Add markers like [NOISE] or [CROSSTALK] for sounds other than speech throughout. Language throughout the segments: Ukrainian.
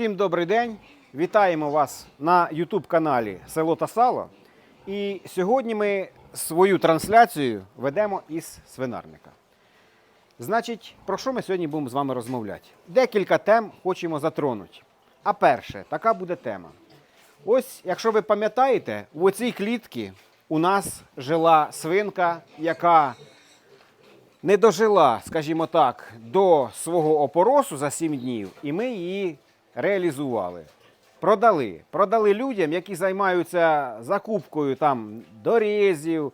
Всім добрий день! Вітаємо вас на YouTube каналі Село та Сало. І сьогодні ми свою трансляцію ведемо із свинарника. Значить, про що ми сьогодні будемо з вами розмовляти? Декілька тем хочемо затронути. А перше, така буде тема. Ось, якщо ви пам'ятаєте, в оцій клітці у нас жила свинка, яка не дожила, скажімо так, до свого опоросу за 7 днів, і ми її реалізували. Продали. Продали людям, які займаються закупкою там дорізів,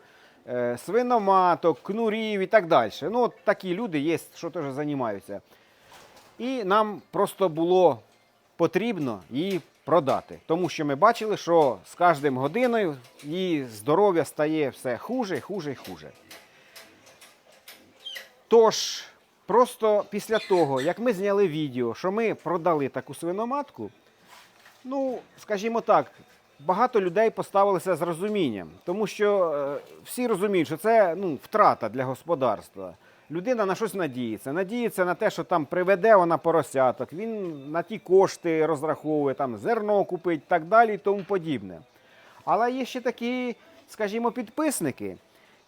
е, свиноматок, кнурів і так далі. Ну, от такі люди є, що теж займаються. І нам просто було потрібно її продати. Тому що ми бачили, що з кожним годиною її здоров'я стає все хуже, хуже і хуже. Тож, просто після того, як ми зняли відео, що ми продали таку свиноматку, ну, скажімо так, багато людей поставилися з розумінням, тому що е, всі розуміють, що це ну, втрата для господарства. Людина на щось надіється. Надіється на те, що там приведе вона поросяток, він на ті кошти розраховує, там зерно купить, так далі і тому подібне. Але є ще такі, скажімо, підписники,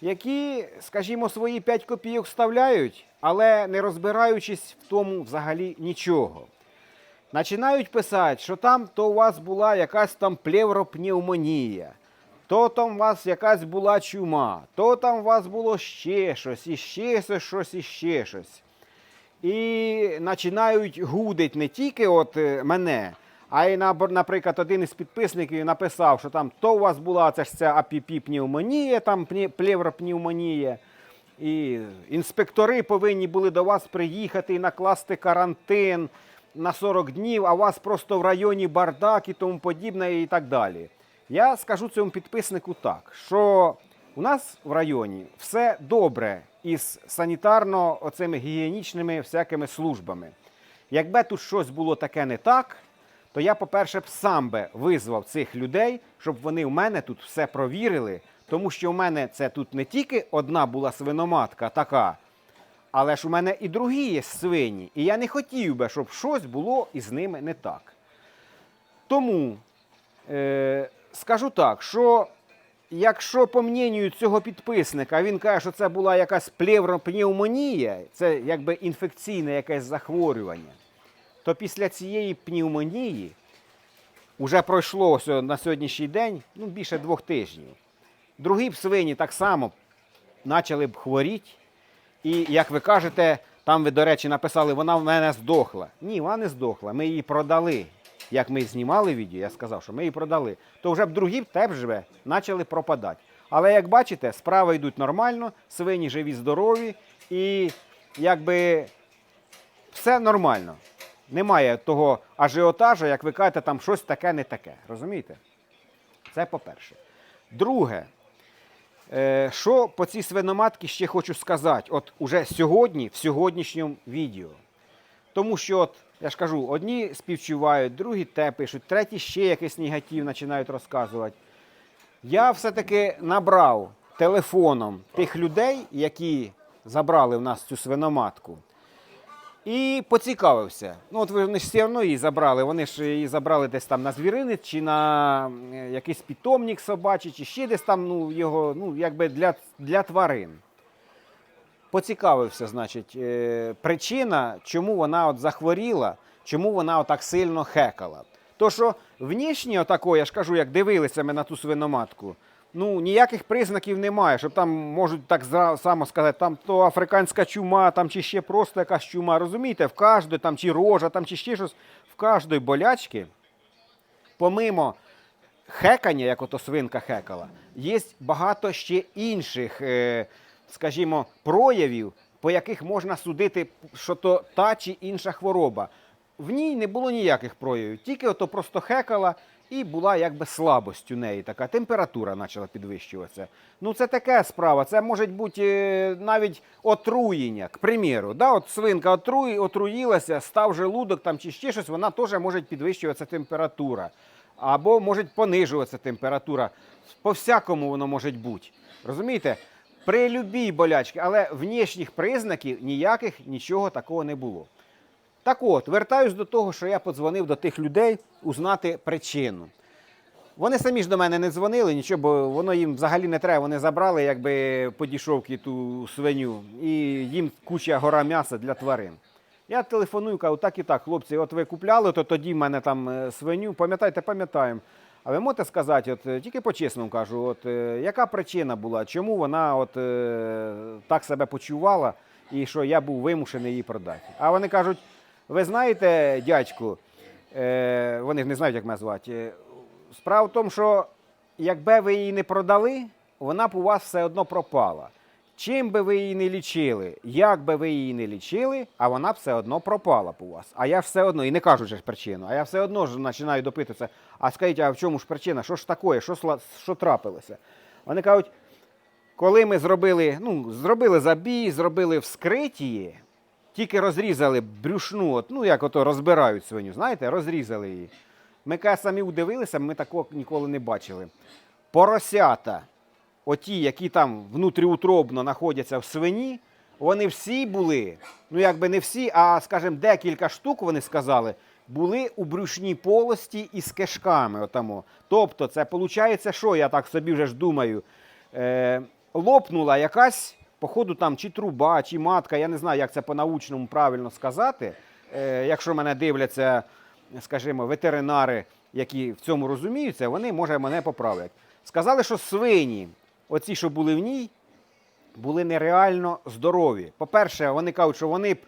які, скажімо, свої 5 копійок вставляють, але не розбираючись в тому взагалі нічого. Починають писати, що там то у вас була якась там плевропневмонія, то там у вас якась була чума, то там у вас було ще щось, і ще щось, щось, і ще щось. І починають гудить не тільки от е, мене, а наприклад, один із підписників написав, що там то у вас була це ж ця апіпіпневмонія, там пні- плевропневмонія. І інспектори повинні були до вас приїхати і накласти карантин на 40 днів, а у вас просто в районі бардак і тому подібне, і так далі. Я скажу цьому підписнику так, що у нас в районі все добре із санітарно оцими гігієнічними всякими службами. Якби тут щось було таке не так, то я, по-перше, б сам би визвав цих людей, щоб вони в мене тут все провірили, тому що в мене це тут не тільки одна була свиноматка така, але ж у мене і другі є свині. І я не хотів би, щоб щось було із ними не так. Тому е, скажу так, що якщо по мненню цього підписника він каже, що це була якась плевропневмонія, це якби інфекційне якесь захворювання, то після цієї пневмонії вже пройшло на сьогоднішній день ну, більше двох тижнів. Другі б свині так само почали б хворіти. І як ви кажете, там ви, до речі, написали, вона в мене здохла. Ні, вона не здохла. Ми її продали. Як ми знімали відео, я сказав, що ми її продали. То вже б другі теж живе, почали пропадати. Але як бачите, справи йдуть нормально, свині живі, здорові, і якби все нормально. Немає того ажіотажу, як ви кажете, там щось таке не таке. Розумієте? Це по-перше. Друге, Е, Що по цій свиноматці ще хочу сказати, от уже сьогодні, в сьогоднішньому відео. Тому що, от, я ж кажу, одні співчувають, другі те пишуть, треті ще якийсь негатив починають розказувати. Я все-таки набрав телефоном тих людей, які забрали в нас цю свиноматку. І поцікавився. Ну, от вони ж все одно її забрали. Вони ж її забрали десь там на звіринець, чи на якийсь питомник собачий, чи ще десь там ну, його, ну, якби для, для тварин. Поцікавився, значить, е, причина, чому вона от захворіла, чому вона так сильно хекала. То, що внішнє отако, я ж кажу, як дивилися ми на ту свиноматку, ну ніяких признаків немає, щоб там можуть так само сказати, там то африканська чума, там чи ще просто якась чума. Розумієте, в кожної там чи рожа, там чи ще щось, в кожної болячки, помимо хекання, як ото свинка хекала, є багато ще інших, е, скажімо, проявів, по яких можна судити, що то та чи інша хвороба. В ній не було ніяких проявів, тільки ото просто хекала і була якби слабость у неї така. Температура почала підвищуватися. Ну це така справа. Це може бути е, навіть отруєння, к примеру. Да, от свинка отруї, отруїлася, став желудок там чи ще щось, вона теж може підвищуватися температура. Або може понижуватися температура. По всякому воно може бути. Розумієте? При любій болячці, але внішніх признаків ніяких нічого такого не було. Так от, вертаюсь до того, що я подзвонив до тих людей узнати причину. Вони самі ж до мене не дзвонили, нічого, бо воно їм взагалі не треба. Вони забрали якби по ту свиню, і їм куча гора м'яса для тварин. Я телефоную, кажу, так і так, хлопці, от ви купляли, то тоді в мене там е, свиню. Пам'ятаєте, пам'ятаємо. А ви можете сказати, от е, тільки по-чесному кажу, от е, яка причина була, чому вона от так себе почувала, і що я був вимушений її продати. А вони кажуть: ви знаєте, дядьку, е, вони ж не знають, як мене звати. Справа в тому, що якби ви її не продали, вона б у вас все одно пропала. Чим би ви її не лічили, як би ви її не лічили, а вона все одно пропала б у вас. А я все одно, і не кажу ж причину, а я все одно ж починаю допитуватися, а скажіть, а в чому ж причина? Що ж таке? Що, що трапилося? Вони кажуть, коли ми зробили, ну, зробили забій, зробили вскриті, розрізали брюшну, от, ну як ото розбирають свиню, знаєте, розрізали її. Ми каже, самі удивилися, ми такого ніколи не бачили. Поросята, оті, які там внутріутробно знаходяться в свині, вони всі були, ну якби не всі, а скажімо, декілька штук, вони сказали, були у брюшній полості із кишками. Отамо. Тобто, це виходить, що я так собі вже ж думаю, е, лопнула якась, походу, там чи труба, чи матка, я не знаю, як це по-научному правильно сказати. Е, якщо мене дивляться, скажімо, ветеринари, які в цьому розуміються, вони, може, мене поправлять. Сказали, що свині, оці, що були в ній, були нереально здорові. По-перше, вони кажуть, що вони б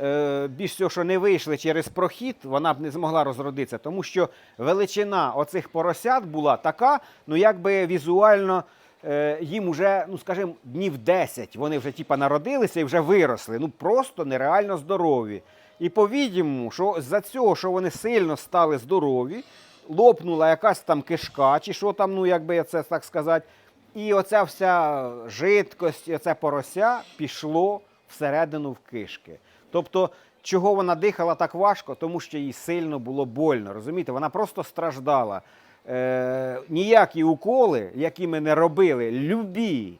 е, більш всього, що не вийшли через прохід, вона б не змогла розродитися, тому що величина оцих поросят була така, ну якби візуально. Е, Їм уже, ну скажімо, днів 10 вони вже типа народилися і вже виросли. Ну просто нереально здорові. І по-відімому, що за цього, що вони сильно стали здорові, лопнула якась там кишка, чи що там, ну якби це так сказати, і оця вся жидкость, оце порося пішло всередину в кишки. Тобто, чого вона дихала так важко? Тому що їй сильно було больно. Розумієте, вона просто страждала. Е, ніякі уколи, які ми не робили, любі,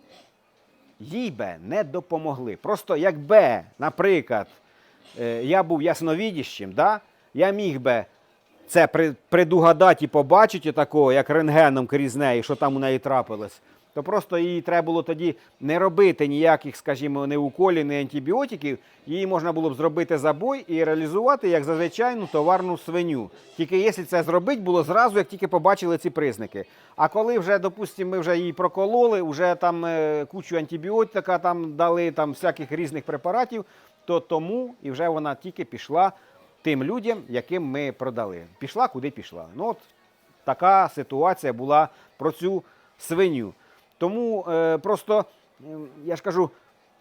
їй би не допомогли. Просто якби, наприклад, е, я був ясновідіщим, да? я міг би це предугадати і побачити такого, як рентгеном крізь неї, що там у неї трапилось, то просто їй треба було тоді не робити ніяких, скажімо, ні уколів, ні антибіотиків. Її можна було б зробити забой і реалізувати як за звичайну товарну свиню. Тільки якщо це зробити було зразу, як тільки побачили ці признаки. А коли вже, допустимо, ми вже її прокололи, вже там е, кучу антибіотика там дали, там всяких різних препаратів, то тому і вже вона тільки пішла тим людям, яким ми продали. Пішла, куди пішла. Ну от така ситуація була про цю свиню. Тому е, просто, е, я ж кажу,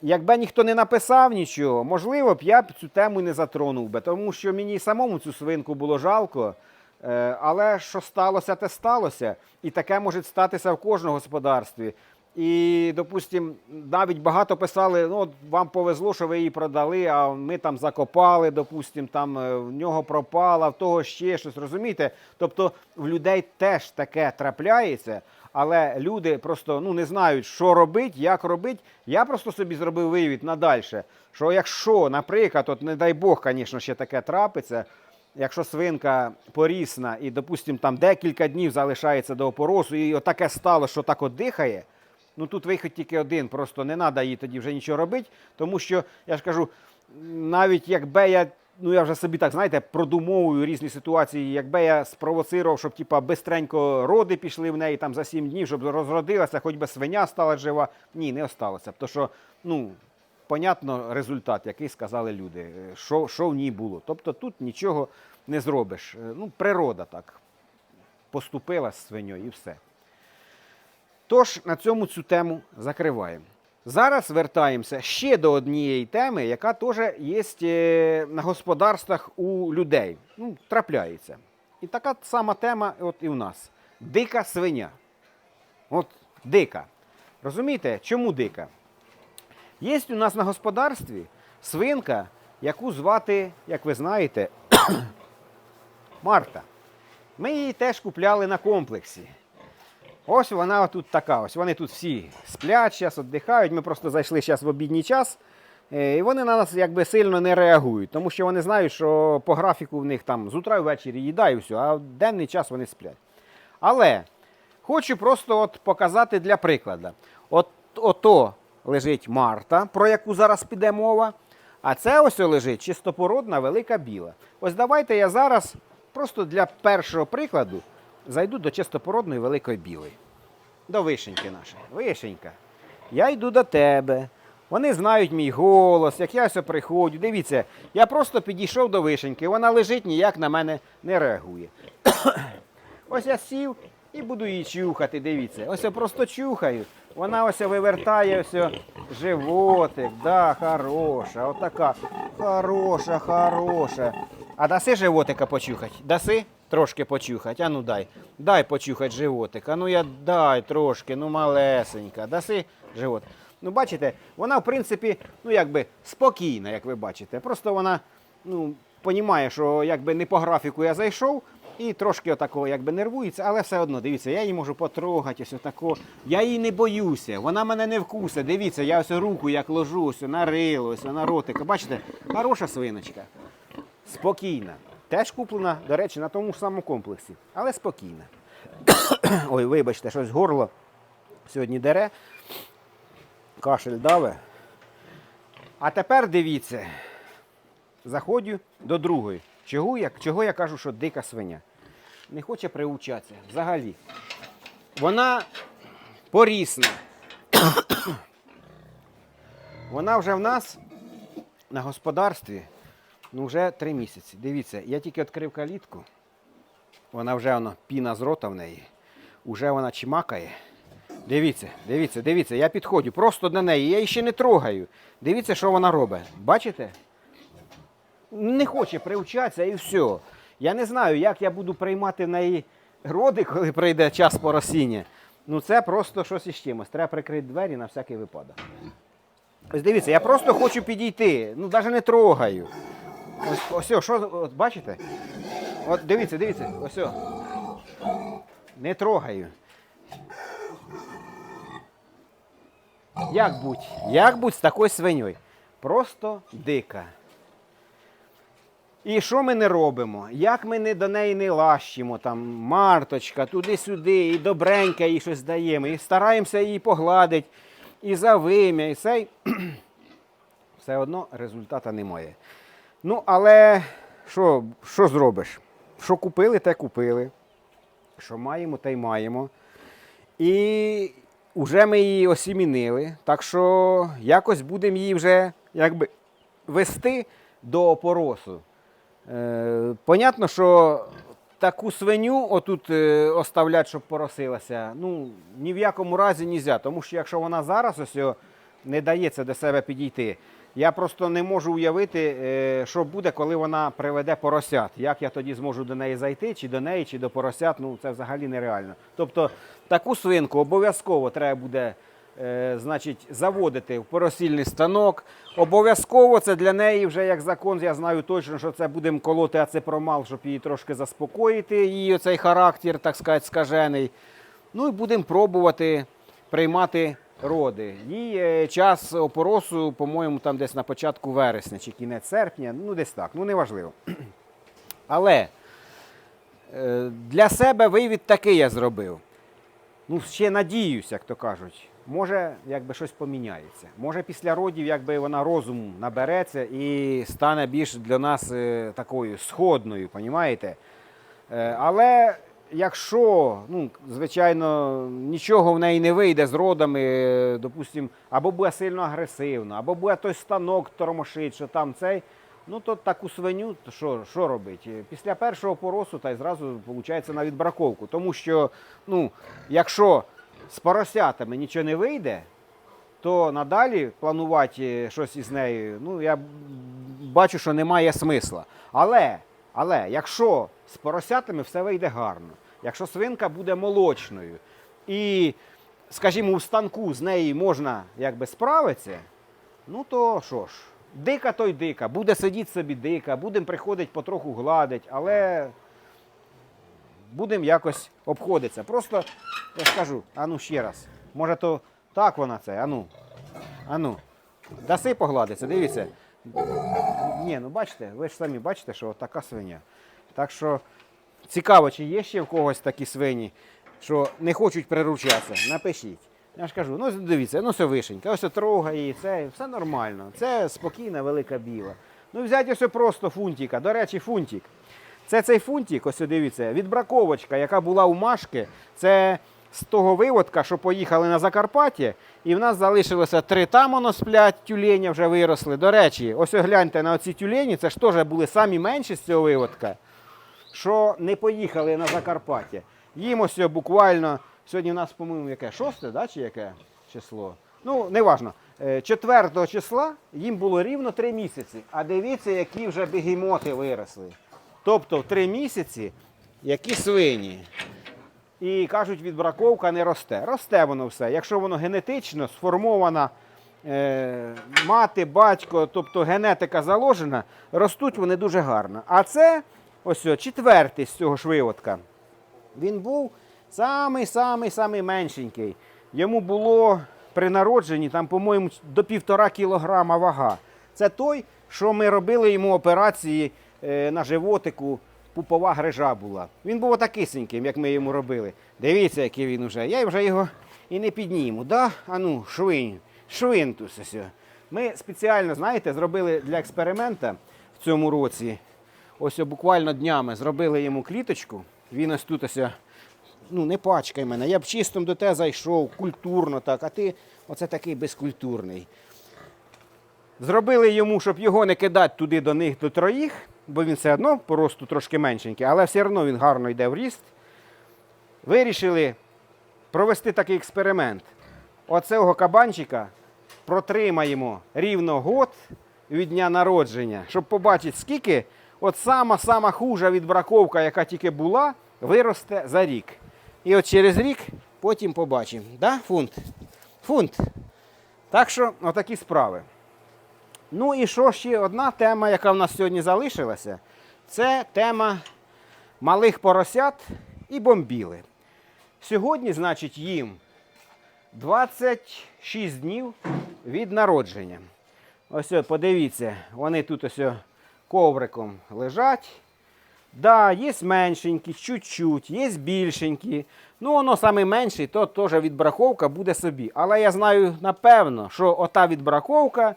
якби ніхто не написав нічого, можливо б я б цю тему не затронув би, тому що мені самому цю свинку було жалко. Е, але що сталося, те сталося. І таке може статися в кожному господарстві. І, допустимо, навіть багато писали: ну, от вам повезло, що ви її продали, а ми там закопали, допустимо, там е, в нього пропала, в того ще щось. Розумієте? Тобто в людей теж таке трапляється, але люди просто ну, не знають, що робити, як робити. Я просто собі зробив вивід надальше, що якщо, наприклад, от не дай Бог, звісно, ще таке трапиться. Якщо свинка порісна і, допустимо, там декілька днів залишається до опоросу, і отаке стало, що так от дихає, ну тут вихід тільки один, просто не треба їй тоді вже нічого робити, тому що, я ж кажу, навіть якби я, ну я вже собі так, знаєте, продумовую різні ситуації, якби я спровоцирував, щоб типа бистренько роди пішли в неї там за 7 днів, щоб розродилася, хоч би свиня стала жива. Ні, не осталося. Тому що, ну, понятно, результат, який сказали люди, е, що, що в ній було. Тобто тут нічого не зробиш. Е, Ну, природа так поступила з свиньою і все. Тож на цьому цю тему закриваємо. Зараз вертаємося ще до однієї теми, яка теж є е, на господарствах у людей. Ну, трапляється. І така сама тема от і у нас. Дика свиня. От дика. Розумієте, чому дика? Є у нас на господарстві свинка, яку звати, як ви знаєте, [COUGHS] Марта. Ми її теж купляли на комплексі. Ось вона тут така. Ось вони тут всі сплять, зараз віддихають. Ми просто зайшли зараз в обідній час. Е, І вони на нас якби сильно не реагують, тому що вони знають, що по графіку в них там з утра ввечері їда і все, а в денний час вони сплять. Але хочу просто от показати для прикладу. От ото лежить Марта, про яку зараз піде мова. А це ось лежить чистопородна велика біла. Ось давайте я зараз просто для першого прикладу зайду до чистопородної великої білої. До вишеньки нашої. Вишенька. Я йду до тебе. Вони знають мій голос, як я все приходжу. Дивіться, я просто підійшов до вишеньки, вона лежить, ніяк на мене не реагує. [COUGHS] Ось я сів і буду її чухати. Дивіться. Ось я просто чухаю. Вона ось вивертає ось животик. Да, хороша, отака. Хороша, хороша. А даси животика почухати? Даси? Трошки почухати. А ну дай. Дай почухати животика. Ну я дай трошки, ну малесенька. Даси живот. Ну, бачите, вона, в принципі, ну якби спокійна, як ви бачите. Просто вона, ну, понімає, що якби не по графіку я зайшов. І трошки отакого якби нервується, але все одно, дивіться, я її можу потрогати, ось отако. Я її не боюся, вона мене не вкусить. Дивіться, я ось руку як ложу, ось на рило, ось на ротика. Бачите, хороша свиночка. Спокійна. Теж куплена, до речі, на тому ж самому комплексі, але спокійна. [COUGHS] Ой, вибачте, щось горло сьогодні дере. Кашель даве. А тепер дивіться. Заходжу до другої. Чого я, чого я кажу, що дика свиня? Не хоче приучатися взагалі. Вона порісна. [COUGHS] Вона вже в нас на господарстві ну, вже три місяці. Дивіться, я тільки відкрив калітку. Вона вже воно, піна з рота в неї. Уже вона чмакає. Дивіться, дивіться, дивіться, я підходжу просто до неї, я її ще не трогаю. Дивіться, що вона робить. Бачите? не хоче привчатися і все. Я не знаю, як я буду приймати в неї роди, коли прийде час поросіння. Ну це просто щось із чимось. Треба прикрити двері на всякий випадок. Ось дивіться, я просто хочу підійти. Ну, навіть не трогаю. Ось, ось, що, от бачите? От дивіться, дивіться, ось. о. Не трогаю. Як будь, як будь з такою свиньою? Просто дика. І що ми не робимо? Як ми не до неї не лащимо, там, марточка, туди-сюди, і добренька їй щось даємо, і стараємося її погладити, і за вим'я, і цей. [CLEARS THROAT] Все одно результата немає. Ну, але що, що зробиш? Що купили, те купили. Що маємо, те й маємо. І вже ми її осімінили. Так що якось будемо її вже якби вести до опоросу. Е, понятно, що таку свиню отут е, оставлять, щоб поросилася, ну, ні в якому разі не можна. Тому що якщо вона зараз ось не дається до себе підійти, я просто не можу уявити, е, що буде, коли вона приведе поросят. Як я тоді зможу до неї зайти, чи до неї, чи до поросят, ну це взагалі нереально. Тобто таку свинку обов'язково треба буде е, значить, заводити в поросільний станок. Обов'язково це для неї вже як закон, я знаю точно, що це будемо колоти ацепромал, щоб її трошки заспокоїти, її оцей характер, так сказати, скажений. Ну і будемо пробувати приймати роди. Їй е, час опоросу, по-моєму, там десь на початку вересня чи кінець серпня, ну десь так, ну неважливо. [CLEARS THROAT] Але е, для себе вивід такий я зробив. Ну, ще надіюсь, як то кажуть. Може, якби щось поміняється. Може, після родів, якби вона розуму набереться і стане більш для нас е, такою сходною, понімаєте? Але якщо, ну, звичайно, нічого в неї не вийде з родами, е, допустим, або буде сильно агресивно, або буде той станок тормошить, що там цей. Ну, то таку свиню, то що, що робити? Після першого поросу та й зразу виходить на відбраковку. Тому що, ну, якщо з поросятами нічого не вийде, то надалі планувати щось із нею, ну, я бачу, що немає смисла. Але, але якщо з поросятами все вийде гарно, якщо свинка буде молочною і, скажімо, у станку з нею можна якби справитися, ну то що ж, дика то й дика, буде сидіти собі дика, будемо приходити потроху гладить, але будемо якось обходитися. Просто я ж кажу, а ну ще раз. Може, то так вона це, ану. Ану. Даси погладиться, дивіться. Ні, ну бачите, ви ж самі бачите, що така свиня. Так що цікаво, чи є ще в когось такі свині, що не хочуть приручатися. Напишіть. Я ж кажу, ну дивіться, ну все вишенька, ось трогає її, це все нормально. Це спокійна велика біла. Ну взяти ось просто фунтика. До речі, фунтик. Це цей фунтик, ось дивіться, відбраковочка, яка була у Машки. Це з того виводка, що поїхали на Закарпаття, і в нас залишилося три там воно сплять, тюлені вже виросли. До речі, ось гляньте на оці тюлені, це ж теж були самі менші з цього виводка, що не поїхали на Закарпаття. Їм ось буквально, сьогодні у нас, по-моєму, яке? Шосте, да, чи яке число? Ну, неважно. Е, 4 числа їм було рівно 3 місяці. А дивіться, які вже бігемоти виросли. Тобто в 3 місяці які свині. І кажуть, відбраковка не росте. Росте воно все. Якщо воно генетично сформована е, мати, батько, тобто генетика заложена, ростуть вони дуже гарно. А це ось четвертий з цього ж виводка. Він був самий-самий самий меншенький. Йому було при народженні, там, по-моєму, до півтора кілограма вага. Це той, що ми робили йому операції е, на животику, пупова грижа була. Він був отакисеньким, як ми йому робили. Дивіться, який він уже. Я вже його і не підніму. Да? А ну, швинь, швинтус. ось. Ми спеціально, знаєте, зробили для експеримента в цьому році. Ось буквально днями зробили йому кліточку. Він ось тут ось, ну не пачкай мене. Я б чистом до тебе зайшов, культурно так, а ти оце такий безкультурний. Зробили йому, щоб його не кидати туди до них до троїх, бо він все одно по росту трошки меншенький, але все одно він гарно йде в ріст. Вирішили провести такий експеримент. Оцього кабанчика протримаємо рівно год від дня народження, щоб побачити, скільки от сама-сама хужа відбраковка, яка тільки була, виросте за рік. І от через рік потім побачимо. Да, фунт? Фунт. Так що, отакі справи. Ну і що ще одна тема, яка в нас сьогодні залишилася, це тема малих поросят і бомбіли. Сьогодні, значить, їм 26 днів від народження. Ось подивіться, вони тут ось ковриком лежать. Да, є меншенькі, чуть-чуть, є більшенькі. Ну, воно саме менший, то теж відбраковка буде собі. Але я знаю напевно, що ота відбраковка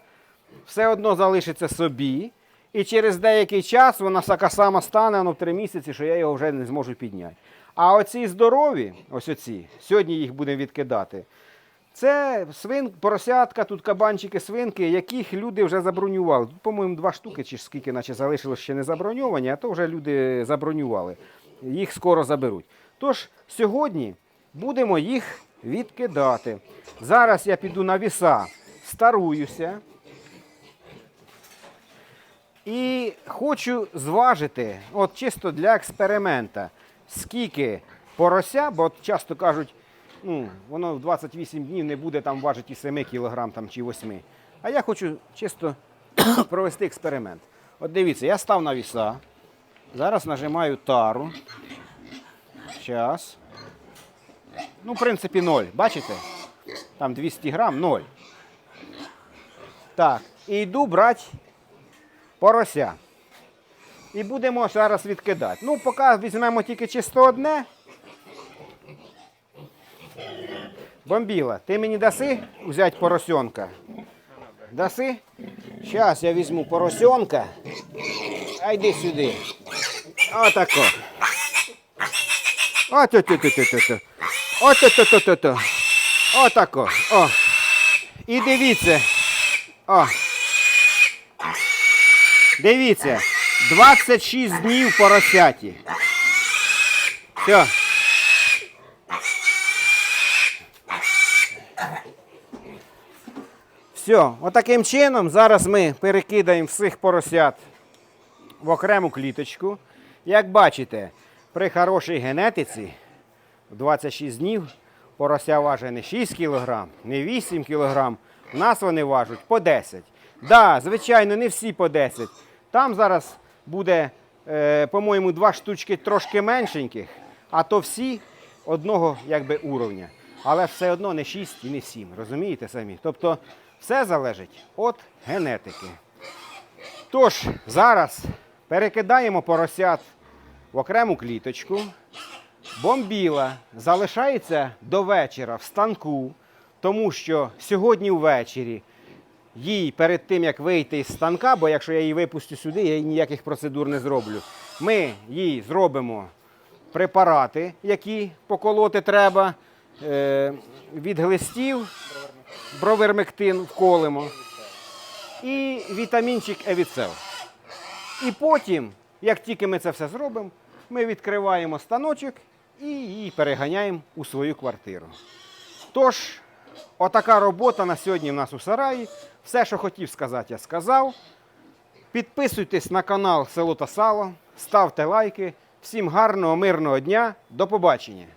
все одно залишиться собі. І через деякий час вона така сама стане воно в три місяці, що я його вже не зможу підняти. А оці здорові, ось оці, сьогодні їх будемо відкидати. Це свин, поросятка, тут кабанчики, свинки, яких люди вже забронювали. Тут, по-моєму, два штуки, чи скільки наче залишилось ще не заброньовані, а то вже люди забронювали. Їх скоро заберуть. Тож сьогодні будемо їх відкидати. Зараз я піду на віса, старуюся. І хочу зважити, от чисто для експеримента, скільки порося, бо часто кажуть, ну, воно в 28 днів не буде там важити і 7 кг там, чи 8. А я хочу чисто [COUGHS] провести експеримент. От дивіться, я став на віса. Зараз нажимаю тару. Час. Ну, в принципі, 0. Бачите? Там 200 грам 0. Так, і йду брати порося. І будемо зараз відкидати. Ну, поки візьмемо тільки чисто одне. Бомбіла, ти мені даси взяти поросенка? Даси? Зараз я візьму поросенка. А йди сюди. Отако. Ото-то-то-то-то. Ото-то-то-то-то. Отако. О. І дивіться. О. Дивіться, 26 днів поросяті. Все. Все, отаким чином зараз ми перекидаємо всіх поросят в окрему кліточку. Як бачите, при хорошій генетиці 26 днів порося важить не 6 кг, не 8 кг. У нас вони важать по 10. Так, да, звичайно, не всі по 10. Там зараз буде, е, по-моєму, два штучки трошки меншеньких, а то всі одного якби, уровня. Але все одно не 6 і не 7. Розумієте самі? Тобто Все залежить від генетики. Тож, зараз перекидаємо поросят в окрему кліточку. Бомбіла залишається до вечора в станку, тому що сьогодні ввечері їй перед тим, як вийти з станка, бо якщо я її випустю сюди, я їй ніяких процедур не зроблю. Ми їй зробимо препарати, які поколоти треба е, від глистів, бровермектин вколимо і вітамінчик Евіцел. І потім, як тільки ми це все зробимо, ми відкриваємо станочок і її переганяємо у свою квартиру. Тож, отака робота на сьогодні в нас у сараї. Все, що хотів сказати, я сказав. Підписуйтесь на канал Село та Сало, ставте лайки. Всім гарного, мирного дня. До побачення!